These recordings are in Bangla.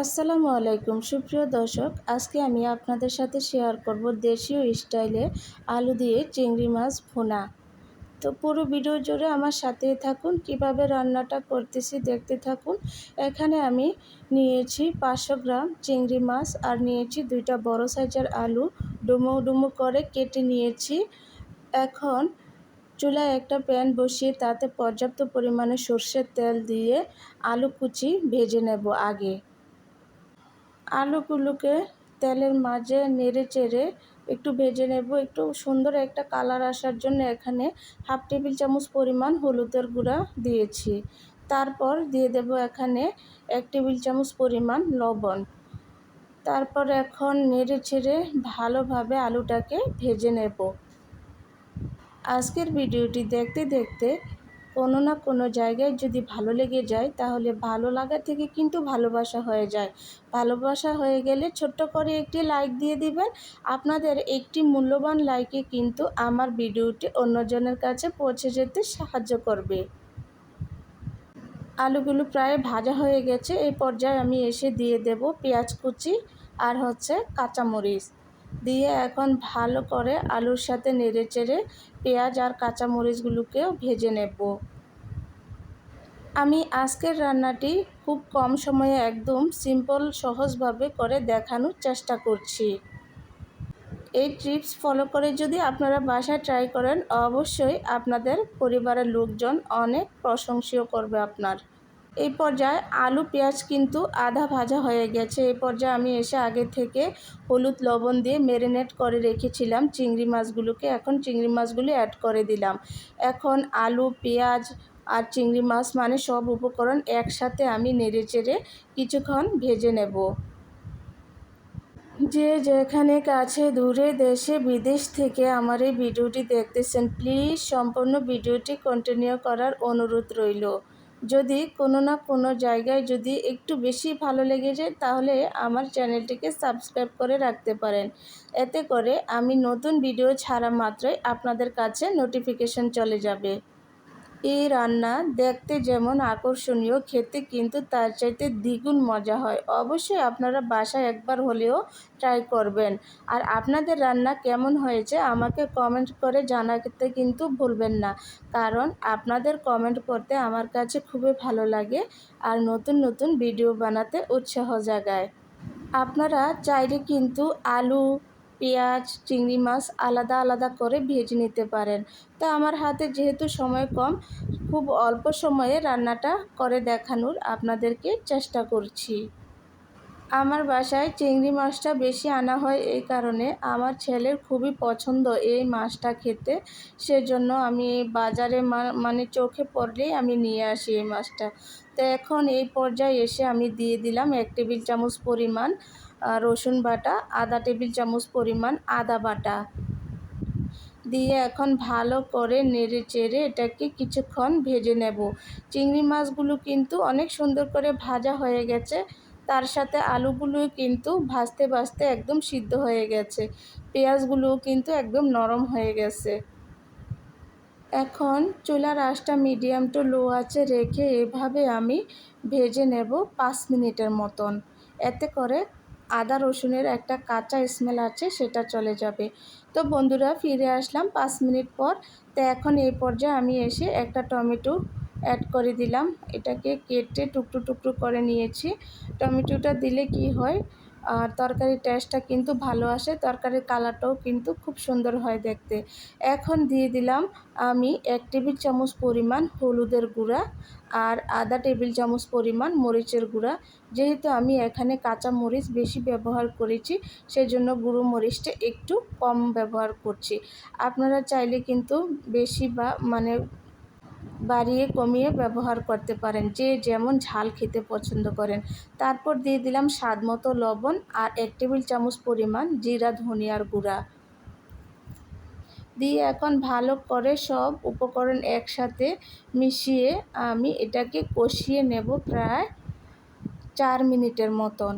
আসসালামু আলাইকুম। সুপ্রিয় দর্শক, আজকে আমি আপনাদের সাথে শেয়ার করব দেশীয় স্টাইলে আলু দিয়ে চিংড়ি মাছ ভুনা। তো পুরো ভিডিও জুড়ে আমার সাথেই থাকুন, কীভাবে রান্নাটা করতেছি দেখতে থাকুন। এখানে আমি নিয়েছি পাঁচশো গ্রাম চিংড়ি মাছ আর নিয়েছি দুইটা বড় সাইজের আলু। ডুমো ডুমো করে কেটে নিয়েছি। এখন চুলায় একটা প্যান বসিয়ে তাতে পর্যাপ্ত পরিমাণে সর্ষের তেল দিয়ে আলু কুচি ভেজে নেব আগে। আলুগুলোকে তেলের মাঝে নেড়ে চেড়ে একটু ভেজে নেব। একটু সুন্দর একটা কালার আসার জন্য এখানে হাফ টেবিল চামচ পরিমাণ হলুদের গুঁড়া দিয়েছি। তারপর দিয়ে দেব এখানে এক টেবিল চামচ পরিমাণ লবণ। তারপর এখন নেড়ে ছেড়ে ভালোভাবে আলুটাকে ভেজে নেব। আজকের ভিডিওটি দেখতে দেখতে কোনো না কোনো জায়গায় যদি ভালো লেগে যায়, তাহলে ভালো লাগা থেকে কিন্তু ভালোবাসা হয়ে যায়। ভালোবাসা হয়ে গেলে ছোট্ট করে একটি লাইক দিয়ে দিবেন। আপনাদের একটি মূল্যবান লাইকে কিন্তু আমার ভিডিওটি অন্যজনের কাছে পৌঁছে যেতে সাহায্য করবে। আলুগুলো প্রায় ভাজা হয়ে গেছে। এই পর্যায়ে আমি এসে দিয়ে দেব পেঁয়াজ কুচি আর হচ্ছে কাঁচামরিচ। দিয়ে এখন ভালো করে আলুর সাথে নেড়ে চেড়ে পেঁয়াজ আর কাঁচামরিচগুলোকেও ভেজে নেব। আমি আজকের রান্নাটি খুব কম সময়ে একদম সিম্পল সহজভাবে করে দেখানোর চেষ্টা করছি। এই ট্রিপস ফলো করে যদি আপনারা বাসায় ট্রাই করেন, অবশ্যই আপনাদের পরিবারের লোকজন অনেক প্রশংসীয় করবে আপনার। এই পর্যায়ে আলু, পেঁয়াজ কিন্তু আধা ভাজা হয়ে গেছে। এই পর্যায়ে আমি এসে আগে থেকে হলুদ, লবণ দিয়ে ম্যারিনেট করে রেখেছিলাম চিংড়ি মাছগুলোকে। এখন চিংড়ি মাছগুলি অ্যাড করে দিলাম। এখন আলু, পেঁয়াজ আর চিংড়ি মাছ মানে সব উপকরণ একসাথে আমি নেড়ে চেড়ে কিছুক্ষণ ভেজে নেব। যে যেখানে কাছে দূরে দেশে বিদেশ থেকে আমার এই ভিডিওটি দেখতেছেন, প্লিজ সম্পূর্ণ ভিডিওটি কন্টিনিউ করার অনুরোধ রইল। যদি কোনো না কোনো জায়গায় যদি একটু বেশি ভালো লেগে যায়, তাহলে আমার চ্যানেলটিকে সাবস্ক্রাইব করে রাখতে পারেন। এতে করে আমি নতুন ভিডিও ছাড়া মাত্রই আপনাদের কাছে নোটিফিকেশন চলে যাবে। এই রান্না দেখতে যেমন আকর্ষণীয়, খেতে কিন্তু তার চাইতে দ্বিগুণ মজা হয়। অবশ্যই আপনারা বাসায় একবার হলেও ট্রাই করবেন। আর আপনাদের রান্না কেমন হয়েছে আমাকে কমেন্ট করে জানাতে কিন্তু ভুলবেন না। কারণ আপনাদের কমেন্ট করতে আমার কাছে খুবই ভালো লাগে আর নতুন নতুন ভিডিও বানাতে উৎসাহ জাগায়। আপনারা চাইলে কিন্তু আলু পেঁয়াজ, চিংড়ি মাছ আলাদা আলাদা করে ভেজে নিতে পারেন। তো আমার হাতে যেহেতু সময় কম, খুব অল্প সময়ে রান্নাটা করে দেখানোর আপনাদেরকে চেষ্টা করছি। আমার বাসায় চিংড়ি মাছটা বেশি আনা হয় এই কারণে আমার ছেলের খুবই পছন্দ এই মাছটা খেতে। সেজন্য আমি বাজারে মানে চোখে পড়লেই আমি নিয়ে আসি এই মাছটা। তো এখন এই পর্যায়ে এসে আমি দিয়ে দিলাম এক টেবিল চামচ পরিমাণ রসুন বাটা, আধা টেবিল চামচ পরিমাণ আদা বাটা। দিয়ে এখন ভালো করে নেড়ে চেড়ে এটাকে কিছুক্ষণ ভেজে নেব। চিংড়ি মাছগুলো কিন্তু অনেক সুন্দর করে ভাজা হয়ে গেছে। তার সাথে আলুগুলো কিন্তু ভাজতে ভাজতে একদম সিদ্ধ হয়ে গেছে। পেঁয়াজগুলোও কিন্তু একদম নরম হয়ে গেছে। এখন চুলার আঁচটা মিডিয়াম টু লো আছে রেখে এভাবে আমি ভেজে নেব পাঁচ মিনিটের মতন। এতে করে আদা রসুনের একটা কাঁচা স্মেল আছে, সেটা চলে যাবে। তো বন্ধুরা, ফিরে আসলাম পাঁচ মিনিট পর। তো এখন এই পর্যায়ে আমি এসে একটা টমেটো অ্যাড করে দিলাম। এটাকে কেটে টুকরো টুকরো করে নিয়েছি। টমেটোটা দিলে কি হয় আর তরকারির টেস্টটা কিন্তু ভালো আসে। তরকারির কালারটাও কিন্তু খুব সুন্দর হয় দেখতে। এখন দিয়ে দিলাম আমি এক টেবিল চামচ পরিমাণ হলুদের গুঁড়া আর আধা টেবিল চামচ পরিমাণ মরিচের গুঁড়া। যেহেতু আমি এখানে কাঁচা মরিচ বেশি ব্যবহার করেছি সেই জন্য গুঁড়ো মরিচটা একটু কম ব্যবহার করছি। আপনারা চাইলে কিন্তু বেশি বা মানে বাড়িয়ে কমিয়ে ব্যবহার করতে পারেন। যে যেমন ঝাল খেতে পছন্দ করেন। তারপর দিয়ে দিলাম স্বাদ মতো লবণ আর এক টেবিল চামচ পরিমাণ জিরা, ধনিয়ার গুঁড়া। দিয়ে এখন ভালো করে সব উপকরণ একসাথে মিশিয়ে আমি এটাকে কষিয়ে নেব প্রায় চার মিনিটের মতন।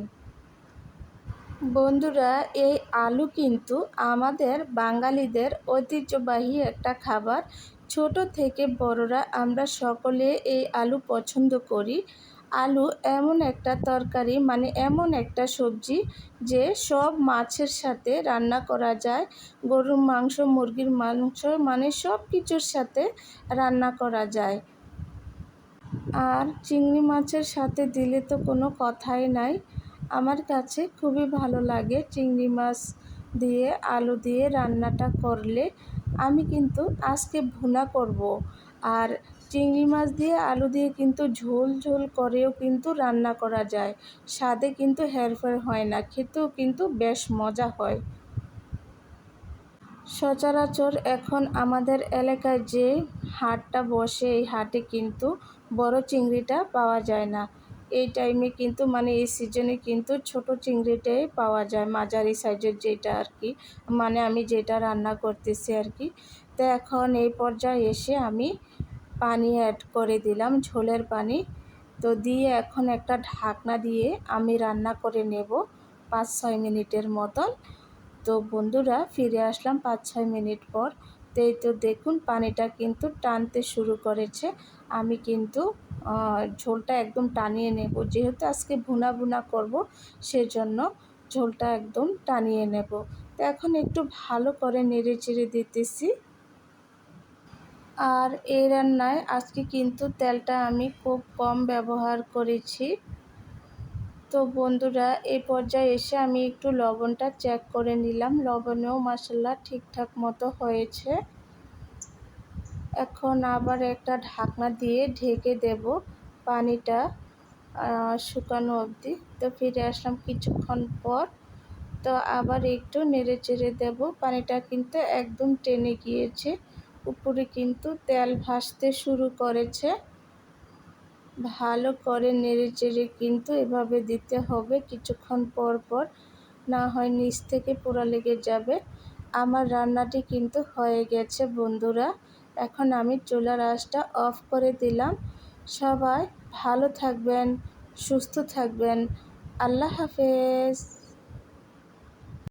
বন্ধুরা, এই আলু কিন্তু আমাদের বাঙালিদের ঐতিহ্যবাহী একটা খাবার। ছোট থেকে বড়রা আমরা সকলে এই আলু পছন্দ করি। আলু এমন একটা তরকারি মানে এমন একটা সবজি যে সব মাছের সাথে রান্না করা যায়। গরুর মাংস, মুরগির মাংস মানে সব কিছুর সাথে রান্না করা যায়। আর চিংড়ি মাছের সাথে দিলে তো কোনো কথাই নাই। আমার কাছে খুবই ভালো লাগে চিংড়ি মাছ দিয়ে, আলু দিয়ে রান্নাটা করলে। আমি কিন্তু আজকে ভুনা করব। আর চিংড়ি মাছ দিয়ে আলু দিয়ে কিন্তু ঝোল ঝোল করেও কিন্তু রান্না করা যায়। স্বাদে কিন্তু হেরফের হয় না, খেতেও কিন্তু বেশ মজা হয়। সচরাচর এখন আমাদের এলাকায় যে হাটটা বসে, এই হাটে কিন্তু বড় চিংড়িটা পাওয়া যায় না। এই টাইমে কিন্তু মানে এই সিজনে কিন্তু ছোট চিংড়িটাই পাওয়া যায়, মাঝারি সাইজের যেটা আর কি মানে আমি যেটা রান্না করতেছি আর কি তো এখন এই পর্যায়ে এসে আমি পানি অ্যাড করে দিলাম, ঝোলের পানি। তো দিয়ে এখন একটা ঢাকনা দিয়ে আমি রান্না করে নেব পাঁচ, ছয় মিনিটের মতন। তো বন্ধুরা, ফিরে আসলাম পাঁচ, ছয় মিনিট পর। তো এই তো দেখুন, পানিটা কিন্তু টানতে শুরু করেছে। আমি কিন্তু ঝোলটা একদম টানিয়ে নেব। যেহেতু আজকে ভুনা ভুনা করব, সেজন্য ঝোলটা একদম টানিয়ে নেব। তো এখন একটু ভালো করে নেড়ে চেড়ে দিতেছি। আর এই রান্নায় আজকে কিন্তু তেলটা আমি খুব কম ব্যবহার করেছি। তো বন্ধুরা এই পর্যায়ে এসে আমি একটু লবণটা চেক করে নিলাম। লবণেও মশলা ঠিকঠাক মতো হয়েছে। এখন আবার একটা ঢাকনা দিয়ে ঢেকে দেব পানিটা শুকানো অবধি। তো ফিরে আসলাম কিছুক্ষণ পর। তো আবার একটু নেড়ে চেড়ে দেব। পানিটা কিন্তু একদম টেনে গিয়েছে। উপরে কিন্তু তেল ভাসতে শুরু করেছে। ভালো করে নেড়ে চেড়ে কিন্তু এভাবে দিতে হবে কিছুক্ষণ পর পর। না হয় নিচ থেকে পোড়া লেগে যাবে। আমার রান্নাটি কিন্তু হয়ে গেছে, বন্ধুরা। এখন আমি চুলার আঁচটা অফ করে দিলাম। সবাই ভালো থাকবেন সুস্থ থাকবেন। আল্লাহ হাফেজ।